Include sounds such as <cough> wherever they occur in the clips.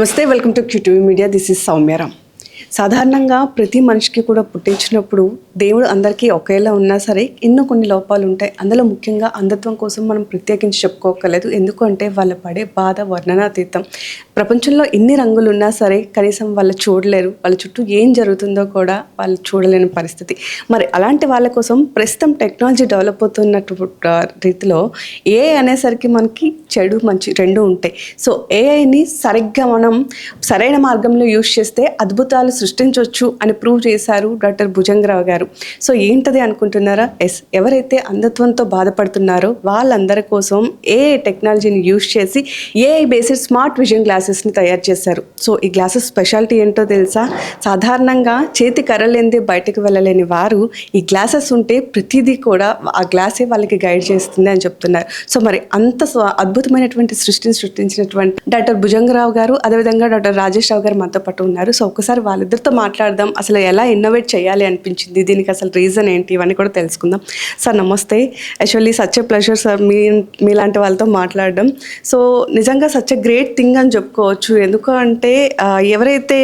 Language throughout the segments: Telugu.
నమస్తే welcome to QTV media. This is Soumyaram సాధారణంగా ప్రతి మనిషికి కూడా పుట్టించినప్పుడు దేవుడు అందరికీ ఒకేలా ఉన్నా సరే ఎన్నో కొన్ని లోపాలు ఉంటాయి. అందులో ముఖ్యంగా అంధత్వం కోసం మనం ప్రత్యేకించి చెప్పుకోకలేదు ఎందుకంటే వాళ్ళ పడే బాధ వర్ణనాతీతం. ప్రపంచంలో ఎన్ని రంగులు ఉన్నా సరే కనీసం వాళ్ళు చూడలేరు. వాళ్ళ చుట్టూ ఏం జరుగుతుందో కూడా వాళ్ళు చూడలేని పరిస్థితి. మరి అలాంటి వాళ్ళ కోసం ప్రస్తుతం టెక్నాలజీ డెవలప్ అవుతున్నట్టు రీతిలో ఏ అనేసరికి మనకి చెడు మంచి రెండు ఉంటాయి. సో ఏఐని సరిగ్గా మనం సరైన మార్గంలో యూజ్ చేస్తే అద్భుతాలు సృష్టి సృష్టించవచ్చు అని ప్రూవ్ చేశారు డాక్టర్ భుజంగరావు గారు. సో ఏంటది అనుకుంటున్నారా? ఎస్ ఎవరైతే అంధత్వంతో బాధపడుతున్నారో వాళ్ళందరి కోసం ఏఐ టెక్నాలజీని యూజ్ చేసి ఏఐ బేసిడ్ స్మార్ట్ విజన్ గ్లాసెస్ని తయారు చేశారు. సో ఈ గ్లాసెస్ స్పెషాలిటీ ఏంటో తెలుసా? సాధారణంగా చేతి కర్రలేంది బయటకు వెళ్ళలేని వారు ఈ గ్లాసెస్ ఉంటే ప్రతిదీ కూడా ఆ గ్లాసే వాళ్ళకి గైడ్ చేస్తుంది అని చెప్తున్నారు. సో మరి అంత అద్భుతమైనటువంటి సృష్టిని సృష్టించినటువంటి డాక్టర్ భుజంగరావు గారు అదేవిధంగా డాక్టర్ రాజేష్ రావు గారు మనతో పాటు ఉన్నారు. సో ఒకసారి ఎవరితో మాట్లాడదాం అసలు ఎలా ఇన్నోవేట్ చేయాలి అనిపించింది దీనికి అసలు రీజన్ ఏంటి ఇవన్నీ కూడా తెలుసుకుందాం. సార్ నమస్తే. Actually such a pleasure sir మీ మీలాంటి వాళ్ళతో మాట్లాడడం. సో నిజంగా సచ్ ఎ గ్రేట్ థింగ్ అని చెప్పుకోవచ్చు. ఎందుకంటే ఎవరైతే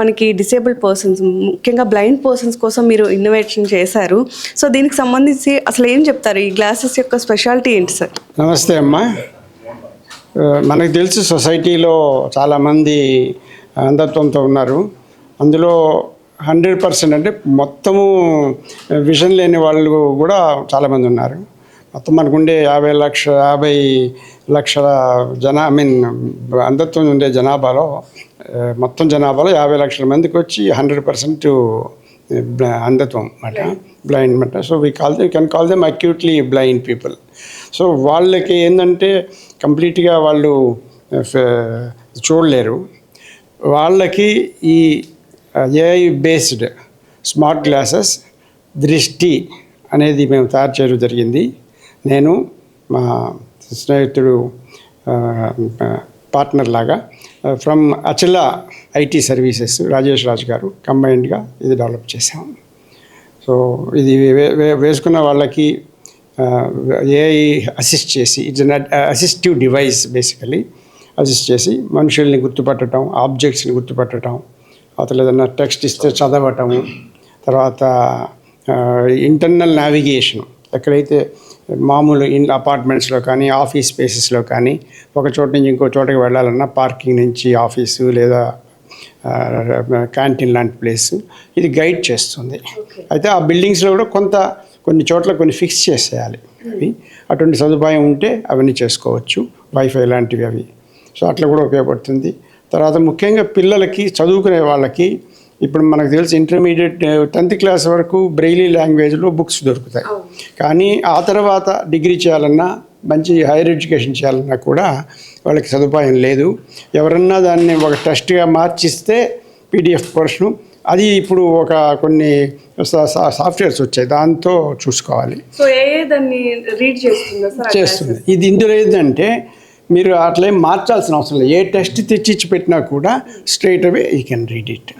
మనకి డిసేబుల్డ్ పర్సన్స్ ముఖ్యంగా బ్లైండ్ పర్సన్స్ కోసం మీరు ఇన్నోవేషన్ చేశారు సో దీనికి సంబంధించి అసలు ఏం చెప్తారు? ఈ గ్లాసెస్ యొక్క స్పెషాలిటీ ఏంటి సార్ నమస్తే అమ్మా. మనకు తెలుసు సొసైటీలో చాలామంది అంధత్వంతో ఉన్నారు. అందులో హండ్రెడ్ పర్సెంట్ అంటే మొత్తము విజన్ లేని వాళ్ళు కూడా చాలామంది ఉన్నారు. మొత్తం మనకుండే యాభై లక్ష యాభై లక్షల జనా ఐ మీన్ అంధత్వం ఉండే జనాభాలో మొత్తం జనాభాలో యాభై లక్షల మందికి వచ్చి హండ్రెడ్ పర్సెంట్ అంధత్వం అన్నమాట. బ్లైండ్ అన్నమాట. So we call you can call them acutely blind people so వాళ్ళకి ఏంటంటే కంప్లీట్గా వాళ్ళు చూడలేరు. వాళ్ళకి ఈ AI based smart glasses Drishti అనేది మేము తయారు చేయడం జరిగింది. నేను మా స్నేహితుడు పార్ట్నర్ లాగా from Achala IT services Rajesh Raju garu కంబైన్డ్గా ఇది డెవలప్ చేశాం. సో ఇది వే- వే- వేసుకున్న వాళ్ళకి ఏఐ అసిస్ట్ చేసి it's assistive device basically assist చేసి మనుషుల్ని గుర్తుపట్టడం ఆబ్జెక్ట్స్ని గుర్తుపట్టడం అవతల ఏదైనా టెక్స్ట్ ఇస్తే చదవటం తర్వాత ఇంటర్నల్ నావిగేషన్ ఎక్కడైతే మామూలు ఇన్ అపార్ట్మెంట్స్లో కానీ ఆఫీస్ స్పేసెస్లో కానీ ఒక చోట నుంచి ఇంకో చోటకి వెళ్ళాలన్నా పార్కింగ్ నుంచి ఆఫీసు లేదా క్యాంటీన్ లాంటి ప్లేస్ ఇది గైడ్ చేస్తుంది. అయితే ఆ బిల్డింగ్స్లో కూడా కొంత కొన్ని చోట్ల కొన్ని ఫిక్స్ చేసేయాలి. అవి అటువంటి సదుపాయం ఉంటే అవన్నీ చేసుకోవచ్చు వైఫై లాంటివి అవి. సో అట్లా కూడా ఉపయోగపడుతుంది. తర్వాత ముఖ్యంగా పిల్లలకి చదువుకునే వాళ్ళకి ఇప్పుడు మనకు తెలిసి ఇంటర్మీడియట్ టెన్త్ క్లాస్ వరకు బ్రెయిలీ లాంగ్వేజ్లో బుక్స్ దొరుకుతాయి. కానీ ఆ తర్వాత డిగ్రీ చేయాలన్నా మంచి హైయర్ ఎడ్యుకేషన్ చేయాలన్నా కూడా వాళ్ళకి సదుపాయం లేదు. ఎవరన్నా దాన్ని ఒక టెస్ట్గా మార్చిస్తే పీడిఎఫ్ పోర్షను అది ఇప్పుడు ఒక కొన్ని సాఫ్ట్వేర్స్ వచ్చాయి. దాంతో చూసుకోవాలి. చేస్తుంది ఇది ఇందులో ఏంటంటే మీరు అట్లేం మార్చాల్సిన అవసరం లేదు. ఏ టెస్ట్ తెచ్చిచ్చి పెట్టినా కూడా straight away you can read it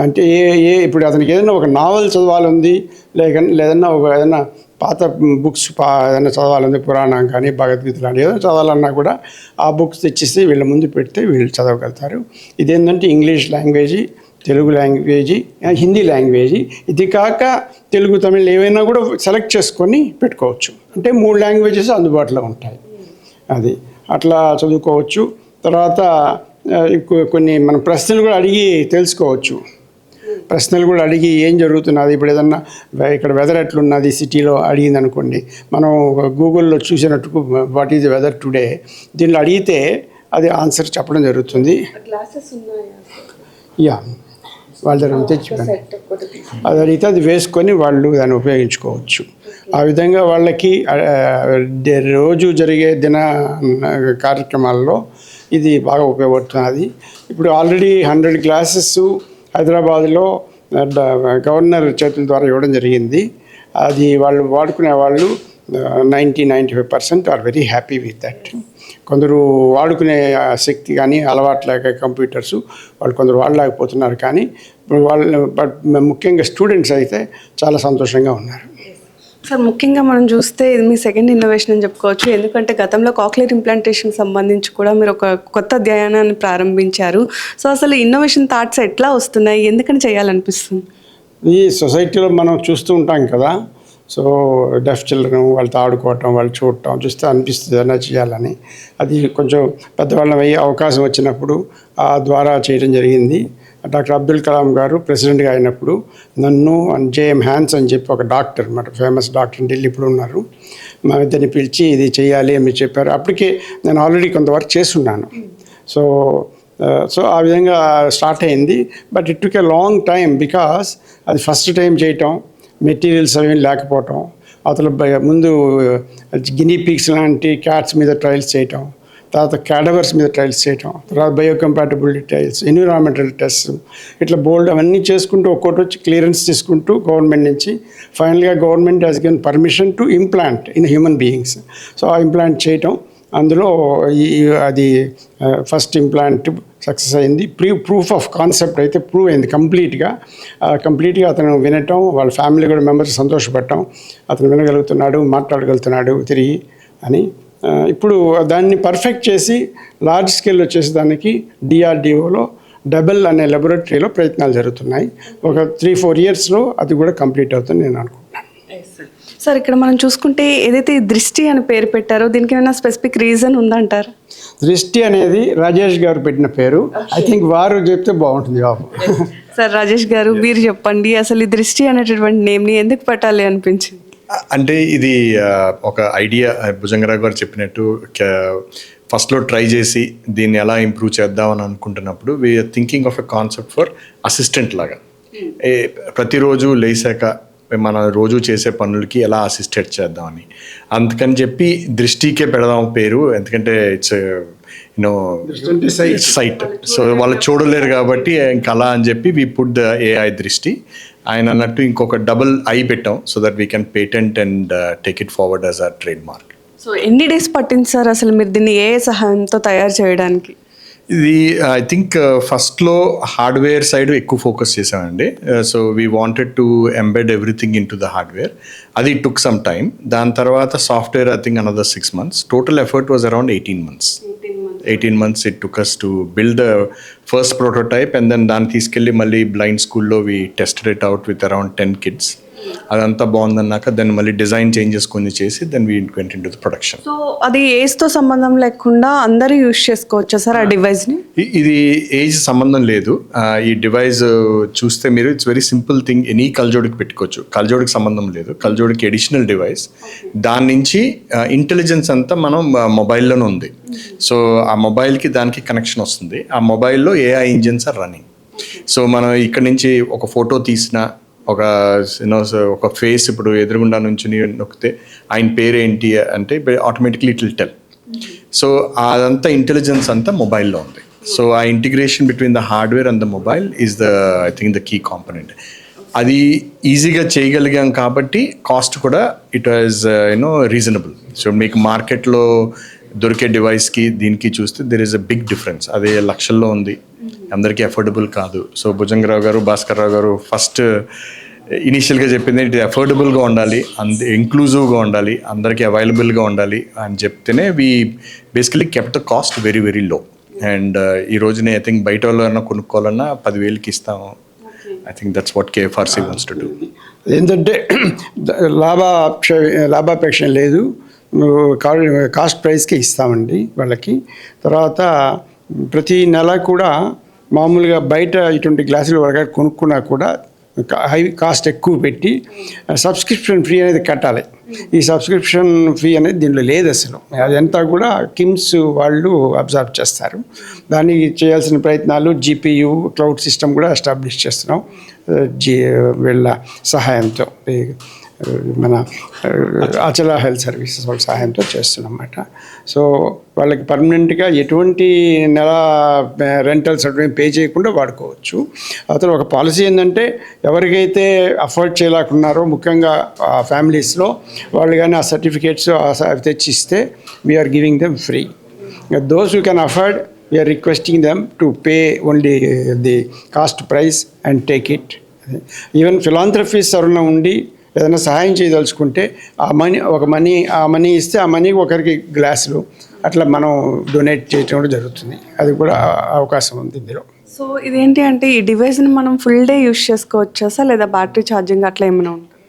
అంటే ఏ ఏ ఇప్పుడు అతనికి ఏదైనా ఒక నావల్ చదవాలంది లేక లేదన్నా ఒక ఏదైనా పాత బుక్స్ పా ఏదైనా చదవాలంది పురాణం కానీ భగవద్గీత లాంటి ఏదైనా చదవాలన్నా కూడా ఆ బుక్స్ తెచ్చిస్తే వీళ్ళ ముందు పెడితే వీళ్ళు చదవగలుగుతారు. ఇదేంటంటే English language Telugu language Hindi language ఇది కాక తెలుగు తమిళ్ ఏవైనా కూడా సెలెక్ట్ చేసుకొని పెట్టుకోవచ్చు. అంటే మూడు లాంగ్వేజెస్ అందుబాటులో ఉంటాయి. అది. అట్లా చదువుకోవచ్చు. తర్వాత కొన్ని మన ప్రశ్నలు కూడా అడిగి తెలుసుకోవచ్చు. ప్రశ్నలు కూడా అడిగి ఏం జరుగుతున్నది? ఇప్పుడు ఏదన్నా ఇక్కడ వెదర్ ఎట్లున్నది సిటీలో అడిగింది అనుకోండి మనం గూగుల్లో చూసినట్టు వాట్ ఈజ్ వెదర్ టుడే దీనిలో అడిగితే అది ఆన్సర్ చెప్పడం జరుగుతుంది. యా వాళ్ళ దగ్గర తెచ్చిపోయాను అది అడిగితే అది వేసుకొని వాళ్ళు దాన్ని ఉపయోగించుకోవచ్చు. ఆ విధంగా వాళ్ళకి రోజు జరిగే దిన కార్యక్రమాల్లో ఇది బాగా ఉపయోగపడుతున్నది. ఇప్పుడు ఆల్రెడీ హండ్రెడ్ క్లాసెస్ హైదరాబాద్లో గవర్నర్ చేతుల ద్వారా ఇవ్వడం జరిగింది. అది వాళ్ళు వాడుకునే వాళ్ళు ninety ninety five percent are very happy with that. కొందరు వాడుకునే శక్తి కానీ అలవాటు లేక కంప్యూటర్స్ వాళ్ళు కొందరు వాడలేకపోతున్నారు కానీ ఇప్పుడు వాళ్ళు బట్ ముఖ్యంగా స్టూడెంట్స్ అయితే చాలా సంతోషంగా ఉన్నారు. సార్ ముఖ్యంగా మనం చూస్తే ఇది మీ సెకండ్ ఇన్నోవేషన్ అని చెప్పుకోవచ్చు. ఎందుకంటే గతంలో కాక్లియర్ ఇంప్లాంటేషన్ సంబంధించి కూడా మీరు ఒక కొత్త అధ్యయనాన్ని ప్రారంభించారు. సో అసలు ఇన్నోవేషన్ థాట్స్ ఎట్లా వస్తున్నాయి? ఎందుకని చేయాలనిపిస్తుంది? ఈ సొసైటీలో మనం చూస్తూ ఉంటాం కదా. సో డెఫ్ చిల్డ్రన్ వాళ్ళతో ఆడుకోవటం వాళ్ళు చూడటం చూస్తే అనిపిస్తుంది ఏదైనా చేయాలని. అది కొంచెం పెద్దవాళ్ళం అయ్యే అవకాశం వచ్చినప్పుడు ఆ ద్వారా చేయడం జరిగింది. డాక్టర్ అబ్దుల్ కలాం గారు ప్రెసిడెంట్గా అయినప్పుడు నన్ను అండ్ జేఎం హ్యాన్స్ అని చెప్పి ఒక డాక్టర్ మన ఫేమస్ డాక్టర్ ఢిల్లీ ఇప్పుడు ఉన్నారు. మా ఇద్దరిని పిలిచి ఇది చేయాలి అని చెప్పారు. అప్పటికే నేను ఆల్రెడీ కొంత చేస్తున్నాను సో సో ఆ విధంగా స్టార్ట్ అయింది. But it took a long time because అది ఫస్ట్ టైం చేయటం మెటీరియల్స్ అవి లేకపోవటం అతను ముందు గినీ పీక్స్ లాంటి క్యాట్స్ మీద ట్రయల్స్ చేయటం తర్వాత క్యాడవర్స్ మీద ట్రయల్స్ చేయటం తర్వాత బయోకంపాటబిలిటీ ట్రయల్స్ ఎన్విరాన్మెంటల్ టెస్ట్ ఇట్లా బోల్డ్ అవన్నీ చేసుకుంటూ ఒక్కొక్కటి వచ్చి క్లియరెన్స్ తీసుకుంటూ గవర్నమెంట్ నుంచి ఫైనల్గా government has given permission to implant in human beings so ఆ ఇంప్లాంట్ చేయటం అందులో ఈ అది ఫస్ట్ ఇంప్లాంట్ సక్సెస్ అయింది. ప్రీ ప్రూఫ్ ఆఫ్ కాన్సెప్ట్ అయితే ప్రూవ్ అయింది కంప్లీట్గా కంప్లీట్గా అతను వినటం వాళ్ళ ఫ్యామిలీ కూడా మెంబర్స్ సంతోషపడటం అతను వినగలుగుతున్నాడు మాట్లాడగలుగుతున్నాడు తిరిగి అని ఇప్పుడు దాన్ని పర్ఫెక్ట్ చేసి లార్జ్ స్కేల్ వచ్చేసి దానికి డిఆర్డిఓలో డబల్ అనే లెబొరేటరీలో ప్రయత్నాలు జరుగుతున్నాయి. ఒక త్రీ ఫోర్ ఇయర్స్లో అది కూడా కంప్లీట్ అవుతుంది నేను అనుకుంటున్నాను. సార్ ఇక్కడ మనం చూసుకుంటే ఏదైతే దృష్టి అని పేరు పెట్టారో దీనికి ఏమైనా స్పెసిఫిక్ రీజన్ ఉందంటారా? దృష్టి అనేది రాజేష్ గారు పెట్టిన పేరు. ఐ థింక్ వారు చెప్తే బాగుంటుంది బాబు. సార్ రాజేష్ గారు మీరు చెప్పండి. అసలు ఈ దృష్టి అనేటటువంటి నేమ్ని ఎందుకు పెట్టాలి అనిపించింది? అంటే ఇది ఒక ఐడియా భుజంగరావు గారు చెప్పినట్టు ఫస్ట్లో ట్రై చేసి దీన్ని ఎలా ఇంప్రూవ్ చేద్దామని అనుకుంటున్నప్పుడు we're thinking of a concept for assistant లాగా. ఏ ప్రతిరోజు లేసాక మన రోజు చేసే పనులకి ఎలా అసిస్టెంట్ చేద్దామని. అందుకని చెప్పి దృష్టికే పెడదాం పేరు ఎందుకంటే ఇట్స్ యూనో సైట్ సో వాళ్ళు చూడలేరు కాబట్టి ఇంకా అలా అని చెప్పి వి పుట్ ద ఏఐ దృష్టి. ఆయన అన్నట్టు ఇంకొక డబుల్ ఐ పెట్టాం so that we can patent and take it forward as a trade mark so ఎన్ని డేస్ పట్టింది సార్ అసలు మీరు దీన్ని ఏ సహాయంతో తయారు చేయడానికి? ఇది ఐ థింక్ ఫస్ట్లో హార్డ్వేర్ సైడ్ ఎక్కువ ఫోకస్ చేసామండి. So we wanted to embed everything into the hardware అది టుక్ సమ్ టైమ్ దాని తర్వాత software I think another six months total effort was around eighteen months eighteen months it took us to build the first prototype and then దాన్ని తీసుకెళ్ళి మళ్ళీ బ్లైండ్ స్కూల్లో we tested it out with around ten kids అదంతా బాగుందన్నాక దెన్ మళ్ళీ డిజైన్ చేంజెస్ కొన్ని చేసి then we went into the production so అది ఏజ్తో సంబంధం లేకుండా అందరూ యూజ్ చేసుకోవచ్చా సార్ ఆ డివైస్ని ఇది ఏజ్ సంబంధం లేదు. ఈ డివైస్ చూస్తే మీరు it's very simple thing any కల్జోడికి పెట్టుకోవచ్చు. కల్జోడికి సంబంధం లేదు. కల్జోడికి ఎడిషనల్ డివైస్ దాని నుంచి ఇంటెలిజెన్స్ అంతా మనం మొబైల్లోనే ఉంది. సో ఆ మొబైల్కి దానికి కనెక్షన్ వస్తుంది. ఆ మొబైల్లో AI engines are running so మనం ఇక్కడ నుంచి ఒక ఫోటో తీసిన ఒక యూనో ఒక ఫేస్ ఇప్పుడు ఎదురుగుండా నుంచి నొక్కితే ఆయన పేరేంటి అంటే automatically it will tell so అదంతా ఇంటెలిజెన్స్ అంతా మొబైల్లో ఉంది. సో ఆ integration between the hardware and the mobile is the I think the key component అది ఈజీగా చేయగలిగాం కాబట్టి కాస్ట్ కూడా it was you know reasonable so మీకు మార్కెట్లో దొరికే డివైస్కి దీనికి చూస్తే there is a big difference అదే లక్షల్లో ఉంది. అందరికీ అఫోర్డబుల్ కాదు. సో భుజంగరావు గారు భాస్కర్ రావు గారు ఫస్ట్ ఇనీషియల్గా చెప్పింది ఇది అఫోర్డబుల్గా ఉండాలి అంద ఇంక్లూజివ్గా ఉండాలి అందరికీ అవైలబుల్గా ఉండాలి అని చెప్తేనే we basically kept the cost very very low and ఈ రోజునే ఐ థింక్ బయట వాళ్ళు కొనుక్కోవాలన్నా పదివేలకి ఇస్తాము. I think that's what KFRC wants to do ఏంటంటే <clears throat> లాభాపేక్ష లాభాపేక్ష లేదు. కా- కాస్ట్ ప్రైస్కి ఇస్తామండి వాళ్ళకి. తర్వాత ప్రతి నెల కూడా మామూలుగా బయట ఇటువంటి గ్లాసులు వాళ్ళ కొనుక్కున్నా కూడా హై కాస్ట్ ఎక్కువ పెట్టి సబ్స్క్రిప్షన్ ఫ్రీ అనేది కట్టాలి. ఈ సబ్స్క్రిప్షన్ ఫీ అనేది దీనిలో లేదు అసలు. అదంతా కూడా కిమ్స్ వాళ్ళు అబ్జర్వ్ చేస్తారు. దానికి చేయాల్సిన ప్రయత్నాలు జీపీయూ క్లౌడ్ సిస్టమ్ కూడా ఎస్టాబ్లిష్ చేస్తున్నాం. జీ వీళ్ళ సహాయంతో మన అచల హెల్త్ సర్వీసెస్ వాళ్ళ సహాయంతో చేస్తున్నాం అన్నమాట సో వాళ్ళకి పర్మనెంట్గా ఎటువంటి నెల రెంటల్స్ అటువంటి పే చేయకుండా వాడుకోవచ్చు. అతను ఒక పాలసీ ఏంటంటే ఎవరికైతే అఫోర్డ్ చేయలేకున్నారో ముఖ్యంగా ఫ్యామిలీస్లో వాళ్ళు కానీ ఆ సర్టిఫికేట్స్ అవి తెచ్చి ఇస్తే we're giving them free those you can afford we're requesting them to pay only the cost price and take it even philanthropies ఎవరైనా ఉండి ఏదైనా సహాయం చేయదలుచుకుంటే ఆ మనీ ఒక మనీ ఆ మనీ ఇస్తే ఆ మనీ ఒకరికి గ్లాసులు. అట్లా మనం డొనేట్ చేయడం కూడా జరుగుతుంది. అది కూడా అవకాశం ఉంది ఇందులో. సో ఇదేంటి అంటే ఈ డివైస్ని మనం ఫుల్ డే యూస్ చేసుకోవచ్చా సార్? లేదా బ్యాటరీ ఛార్జింగ్ అట్లా ఏమైనా ఉంటుంది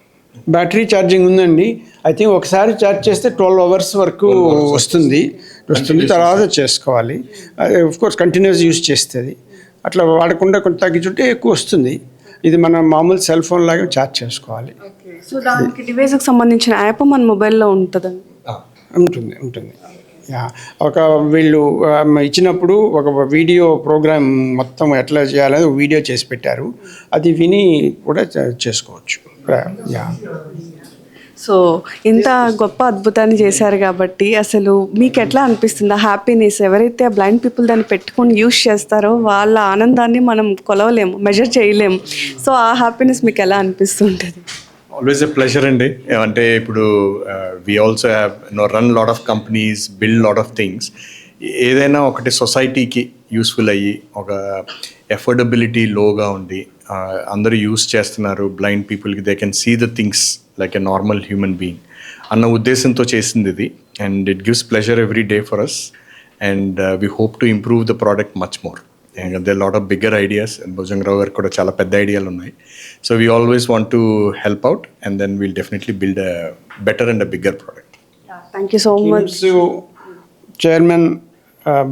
బ్యాటరీ ఛార్జింగ్ ఉందండి. ఐ థింక్ ఒకసారి ఛార్జ్ చేస్తే ట్వెల్వ్ అవర్స్ వరకు వస్తుంది. వస్తుంది. తర్వాత చేసుకోవాలి. ఆఫ్ కోర్స్ కంటిన్యూస్ యూజ్ చేస్తుంది. అట్లా వాడకుండా కొంచెం తగ్గించుంటే ఎక్కువ వస్తుంది. ఇది మన మామూలు సెల్ ఫోన్ లాగా ఛార్జ్ చేసుకోవాలి. సో దానికి డివైస్కి సంబంధించిన యాప్ మన మొబైల్లో ఉంటుందండి ఉంటుంది? ఉంటుంది యా ఒక వీళ్ళు ఆ, ఇచ్చినప్పుడు ఒక వీడియో ప్రోగ్రామ్ మొత్తం ఎట్లా చేయాలని వీడియో చేసి పెట్టారు. అది విని కూడా చేసుకోవచ్చు. సో ఇంత గొప్ప అద్భుతాన్ని చేశారు కాబట్టి అసలు మీకు ఎట్లా అనిపిస్తుంది? ఆ హ్యాపీనెస్ ఎవరైతే ఆ బ్లైండ్ పీపుల్ దాన్ని పెట్టుకొని యూస్ చేస్తారో వాళ్ళ ఆనందాన్ని మనం కొలవలేము మెజర్ చేయలేము. సో ఆ హ్యాపీనెస్ మీకు ఎలా అనిపిస్తుంటుంది? ఆల్వేస్ ఎ ప్లెజర్ అండి. అంటే ఇప్పుడు we also have no run lot of companies build lot of things ఏదైనా ఒకటి సొసైటీకి యూస్ఫుల్ అయ్యి ఒక ఎఫోర్డబిలిటీ లోగా ఉండి అందరూ యూస్ చేస్తున్నారు బ్లైండ్ పీపుల్కి they can see the things like a normal human being అన్న ఉద్దేశంతో చేసింది ఇది. And it gives pleasure every day for us and we hope to improve the product much more and they lot of bigger ideas and Bhujangarao గారికి కూడా చాలా పెద్ద ఐడియాలు ఉన్నాయి. So we always want to help out and then we'll definitely build a better and a bigger product thank you so much chairman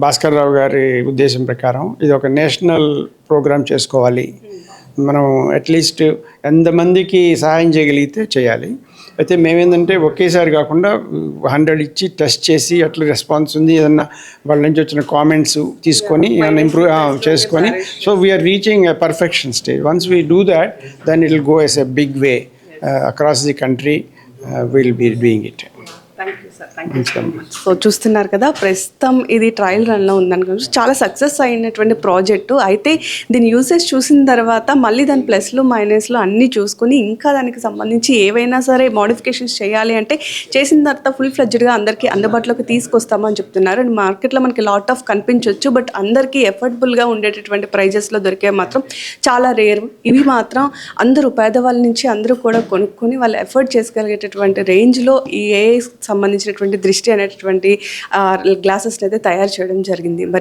Bhaskar Rao గారి ఉద్దేశం ప్రకారం ఇది ఒక నేషనల్ ప్రోగ్రామ్ చేసుకోవాలి. మనం అట్లీస్ట్ ఎంతమందికి సహాయం చేయగలిగితే చేయాలి. అయితే మేమేంటంటే ఒకేసారి కాకుండా హండ్రెడ్ ఇచ్చి టెస్ట్ చేసి అట్లా రెస్పాన్స్ ఉంది ఏదన్నా వాళ్ళ నుంచి వచ్చిన కామెంట్స్ తీసుకొని ఏమైనా ఇంప్రూవ్ చేసుకొని so we're reaching a perfection stage once we do that then it will go as a big way across the country will be doing it thank you sir thank you so చూస్తున్నారు కదా ప్రస్తుతం ఇది ట్రయల్ రన్లో ఉందనుకోవచ్చు చాలా సక్సెస్ అయినటువంటి ప్రాజెక్టు అయితే దీని యూసేజ్ చూసిన తర్వాత మళ్ళీ దాని ప్లస్లు మైనస్లు అన్నీ చూసుకుని ఇంకా దానికి సంబంధించి ఏవైనా సరే మోడిఫికేషన్స్ చేయాలి అంటే చేసిన తర్వాత ఫుల్ ఫ్లెడ్జ్డ్గా అందరికీ అందుబాటులోకి తీసుకొస్తామని చెప్తున్నారు. అండ్ మార్కెట్లో మనకి లాట్ ఆఫ్ కనిపించవచ్చు బట్ అందరికీ ఎఫర్డబుల్గా ఉండేటటువంటి ప్రైజెస్లో దొరికే మాత్రం చాలా రేర్ ఇవి మాత్రం అందరూ పేదవాళ్ళ నుంచి అందరూ కూడా కొనుక్కొని వాళ్ళు ఎఫర్ట్ చేసుకోగలిగేటటువంటి రేంజ్లో ఈ ఏ సంబంధించినటువంటి దృష్టి అనేటటువంటి గ్లాసెస్ని అయితే తయారు చేయడం జరిగింది. మరి